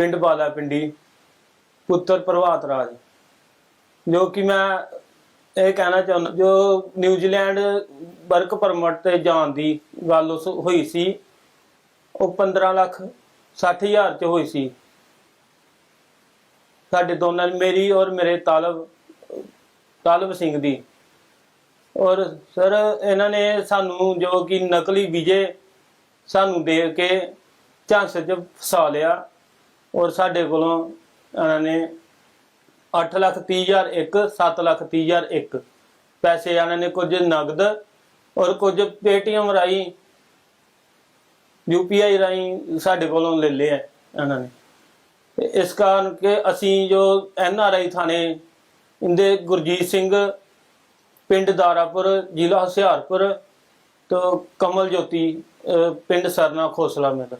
ਪਿੰਡ ਬਾਲਾ ਪਿੰਡੀ, ਪੁੱਤਰ ਪ੍ਰਭਾਤ ਰਾਜ। ਜੋ ਕਿ ਮੈਂ ਇਹ ਕਹਿਣਾ ਚਾਹੁੰਦਾ, ਜੋ ਨਿਊਜ਼ੀਲੈਂਡ ਵਰਕ ਪਰਮਿਟ ਤੇ ਜਾਣ ਦੀ ਗੱਲ ਉਸ ਹੋਈ ਸੀ, ਉਹ 15 ਲੱਖ 60 ਚ ਹੋਈ ਸੀ। ਸਾਡੇ ਦੋਨਾਂ, ਮੇਰੀ ਔਰ ਮੇਰੇ ਤਾਲਬ ਤਾਲਬ ਸਿੰਘ ਦੀ। ਔਰ ਸਰ, ਇਹਨਾਂ ਨੇ ਸਾਨੂੰ ਜੋ ਕਿ ਨਕਲੀ ਵੀਜ਼ੇ ਸਾਨੂੰ ਦੇ ਕੇ ਝਾਂਸੇ 'ਚ ਫਸਾ ਲਿਆ। ਔਰ ਸਾਡੇ ਕੋਲੋਂ ਇਹਨਾਂ ਨੇ 8 ਲੱਖ 30 ਹਜ਼ਾਰ ਇੱਕ 7 ਲੱਖ 30 ਹਜ਼ਾਰ ਇੱਕ। ਪੈਸੇ ਇਹਨਾਂ ਨੇ ਕੁਝ ਨਗਦ ਔਰ ਕੁਝ ਪੇਟੀਐਮ ਰਾਹੀਂ ਯੂਪੀਆਈ ਰਾਹੀਂ ਸਾਡੇ ਕੋਲੋਂ ਲੈ ਲਿਆ ਇਹਨਾਂ ਨੇ। ਇਸ ਕਾਰਨ ਕਿ ਅਸੀਂ ਜੋ ਐਨਆਰਆਈ ਥਾਣੇ ਇੰਦੇ ਗੁਰਜੀਤ ਸਿੰਘ, ਪਿੰਡ ਦਾਰਾਪੁਰ, ਜ਼ਿਲ੍ਹਾ ਹੁਸ਼ਿਆਰਪੁਰ, ਤੋਂ ਕਮਲ ਜੋਤੀ ਪਿੰਡ ਸਰਨਾ ਖੋਸਲਾ ਮੇਰਾ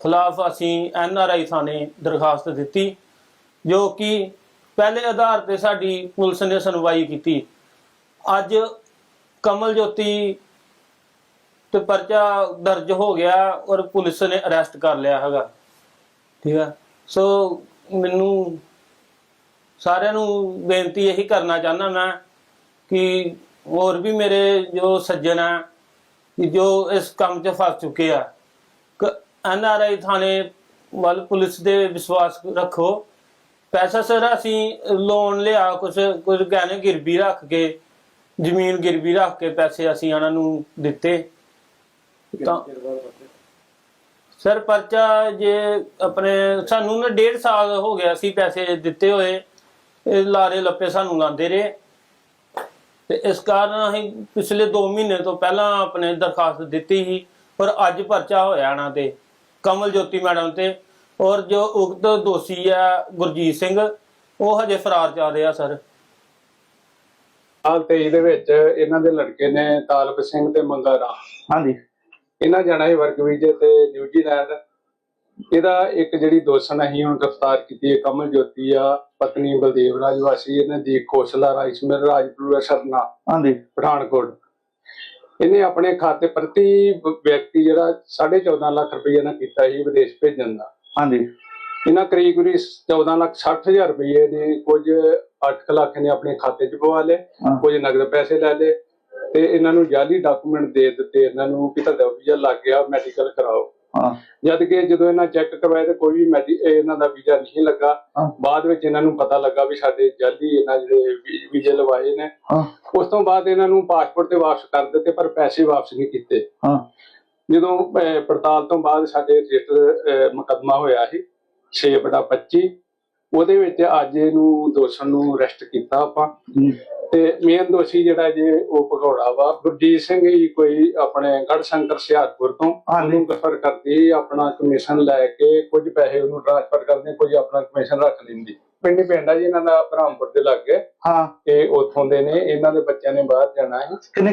ਖਿਲਾਫ ਅਸੀਂ ਐਨ ਆਰ ਆਈ ਥਾਣੇ ਦਰਖਾਸਤ ਦਿੱਤੀ, ਜੋ ਕਿ ਪਹਿਲੇ ਆਧਾਰ ਤੇ ਸਾਡੀ ਪੁਲਿਸ ਨੇ ਸੁਣਵਾਈ ਕੀਤੀ। ਅੱਜ ਕਮਲ ਜੋਤੀ ਤੇ ਪਰਚਾ ਦਰਜ ਹੋ ਗਿਆ ਔਰ ਪੁਲਿਸ ਨੇ ਅਰੈਸਟ ਕਰ ਲਿਆ ਹੈਗਾ। ਠੀਕ ਹੈ ਸੋ ਮੈਨੂੰ ਸਾਰਿਆਂ ਨੂੰ ਬੇਨਤੀ ਇਹੀ ਕਰਨਾ ਚਾਹੁੰਦਾ ਮੈਂ ਕਿ ਹੋਰ ਵੀ ਮੇਰੇ ਜੋ ਸੱਜਣ ਆ ਜੋ ਇਸ ਕੰਮ 'ਚ ਫਸ ਚੁੱਕੇ ਆ ਐਨ ਆਰ ਆਈ ਥਾਣੇ ਵੱਲ ਪੁਲਿਸ ਦੇ ਵਿਸ਼ਵਾਸ ਰੱਖੋ। ਪੈਸਾ ਸਰ ਅਸੀਂ ਲੋਨ ਲਿਆ ਕੁਝ ਕੁਝ ਗਹਿਣੇ ਗਿਰਵੀ ਰੱਖ ਕੇ ਜ਼ਮੀਨ ਗਿਰਵੀ ਰੱਖ ਕੇ ਪੈਸੇ ਅਸੀਂ ਉਹਨਾਂ ਨੂੰ ਦਿੱਤੇ। ਤਾਂ ਸਰ ਪਰਚਾ ਜੇ ਆਪਣੇ ਸਾਨੂੰ ਨਾ ਡੇਢ ਸਾਲ ਹੋ ਗਿਆ ਸੀ ਪੈਸੇ ਦਿੱਤੇ ਹੋਏ। ਇਹ ਲਾਰੇ ਲੱਪੇ ਸਾਨੂੰ ਲਾਉਂਦੇ ਰਹੇ। ਤੇ ਇਸ ਕਾਰਨ ਅਸੀਂ ਪਿਛਲੇ 2 ਮਹੀਨੇ ਤੋਂ ਪਹਿਲਾਂ ਆਪਣੇ ਦਰਖਾਸਤ ਦਿੱਤੀ ਸੀ ਪਰ ਅੱਜ ਪਰਚਾ ਹੋਇਆ ਨਾ ਤੇ। ਕਮਲ ਜੋਤੀ ਮੈਡਮ ਤੇ ਔਰ ਜੋ ਉਕਤ ਦੋਸ਼ੀ ਆ ਗੁਰਜੀਤ ਸਿੰਘ ਉਹ ਹਜੇ ਫਰਾਰ ਚੱਲ ਰਿਹਾ ਸਰ। ਸਾਲ 23 ਦੇ ਵਿੱਚ ਇਹਨਾਂ ਦੇ ਲੜਕੇ ਨੇ ਤਾਲਬ ਸਿੰਘ ਤੇ ਮੰਗਾ ਰਾਮ ਹਾਂਜੀ। ਇਹਨਾਂ ਜਾਣਾ ਹੈ ਵਰਕ ਵੀਜ਼ੇ ਤੇ ਨਿਊਜ਼ੀਲੈਂਡ ਇਹਦਾ ਇੱਕ ਜਿਹੜੀ ਦੋਸਣ ਅਸੀਂ ਹੁਣ ਗ੍ਰਿਫਤਾਰ ਕੀਤੀ ਹੈ ਕਮਲ ਜੋਤੀ ਆ ਪਤਨੀ ਬਲਦੇਵ ਰਾਜ ਵਾਸੀ ਇਹਨਾਂ ਦੀ ਕੌਸ਼ਲਾ ਰਾਜਸਮਰ ਰਾਜਪੁਰ ਸਰਨਾ ਹਾਂਜੀ। ਪਠਾਨਕੋਟ। ਇਹਨੇ ਆਪਣੇ ਖਾਤੇ ਪ੍ਰਤੀ ਵਿਅਕਤੀ ਜਿਹੜਾ 14.5 ਲੱਖ ਰੁਪਏ ਨਾਲ ਕੀਤਾ ਸੀ ਵਿਦੇਸ਼ ਭੇਜਣ ਦਾ। ਹਾਂਜੀ। ਇਹਨਾਂ ਕਰੀਬ ਕਰੀਬ 14 ਲੱਖ 60 ਹਜ਼ਾਰ ਰੁਪਏ ਦੇ ਕੁਝ 8 ਲੱਖ ਨੇ ਆਪਣੇ ਖਾਤੇ 'ਚ ਪਵਾ ਲਏ। ਕੁਝ ਨਗਦ ਪੈਸੇ ਲੈ ਲਏ ਤੇ ਇਹਨਾਂ ਨੂੰ ਜਾਲੀ ਡਾਕੂਮੈਂਟ ਦੇ ਦਿੱਤੇ ਇਹਨਾਂ ਨੂੰ ਕਿ ਤੁਹਾਡਾ ਵੀਜ਼ਾ ਲੱਗ ਗਿਆ ਮੈਡੀਕਲ ਕਰਾਓ। ਹਾਂ। ਜਦ ਕਿ ਜਦੋਂ ਇਹਨਾਂ ਚੈੱਕ ਕਰਵਾਇਆ ਤੇ ਕੋਈ ਵੀ ਮੈਡੀ ਇਹਨਾਂ ਦਾ ਵੀਜ਼ਾ ਨਹੀਂ ਲੱਗਾ। ਬਾਅਦ ਵਿੱਚ ਇਹਨਾਂ ਨੂੰ ਪਤਾ ਲੱਗਾ ਵੀ ਸਾਡੇ ਜਾਲੀ ਇਹਨਾਂ ਜਿਹੜੇ ਵੀਜ਼ੇ ਲਵਾਏ ਨੇ। ਉਸ ਤੋਂ ਬਾਅਦ ਇਹਨਾਂ ਨੂੰ ਪਾਸਪੋਰਟ ਤੇ ਵਾਪਸ ਕਰ ਦਿੱਤੇ ਪਰ ਪੈਸੇ ਵਾਪਸ ਨਹੀਂ ਕੀਤੇ। ਹਾਂ। ਜਦੋਂ ਪੜਤਾਲ ਤੋਂ ਬਾਅਦ ਸਾਡੇ ਰਜਿਸਟਰ ਮੁਕੱਦਮਾ ਹੋਇਆ ਸੀ 6 ਬਟਾ 25 ਉਹਦੇ ਵਿੱਚ ਅੱਜ ਇਹਨੂੰ ਦੋਸ਼ਣ ਨੂੰ ਅਰੈਸਟ ਕੀਤਾ ਆਪਾਂ। ਤੇ ਮੇਨ ਦੋਸ਼ੀ ਜਿਹੜਾ ਜੇ ਉਹ ਭਗੌੜਾ ਵਾ। ਗੁਰਜੀਤ ਸਿੰਘ ਹੀ ਕੋਈ ਆਪਣੇ ਗੜ ਸ਼ੰਕਰ ਸਿਆਰਪੁਰ ਤੋਂ। ਉਹਨੂੰ ਰੈਫਰ ਕਰਦੀ ਆਪਣਾ ਕਮਿਸ਼ਨ ਲੈ ਕੇ ਕੁਝ ਪੈਸੇ ਉਹਨੂੰ ਟ੍ਰਾਂਸਫਰ ਕਰਦੇ ਕੁਝ ਆਪਣਾ ਕਮਿਸ਼ਨ ਰੱਖ ਲੈਂਦੀ ਪਿੰਡੀ ਪਿੰਡ ਜੀ ਇਹਨਾਂ ਦਾ ਬ੍ਰਹਮਪੁਰ ਦੇ ਲਾਗੇ। ਹਾਂ। ਇਹ ਉੱਥੋਂ ਦੇ ਨੇ ਇਹਨਾਂ ਦੇ ਬੱਚਿਆਂ ਨੇ ਬਾਹਰ ਜਾਣਾ ਹੈ ਕਿੰਨੇ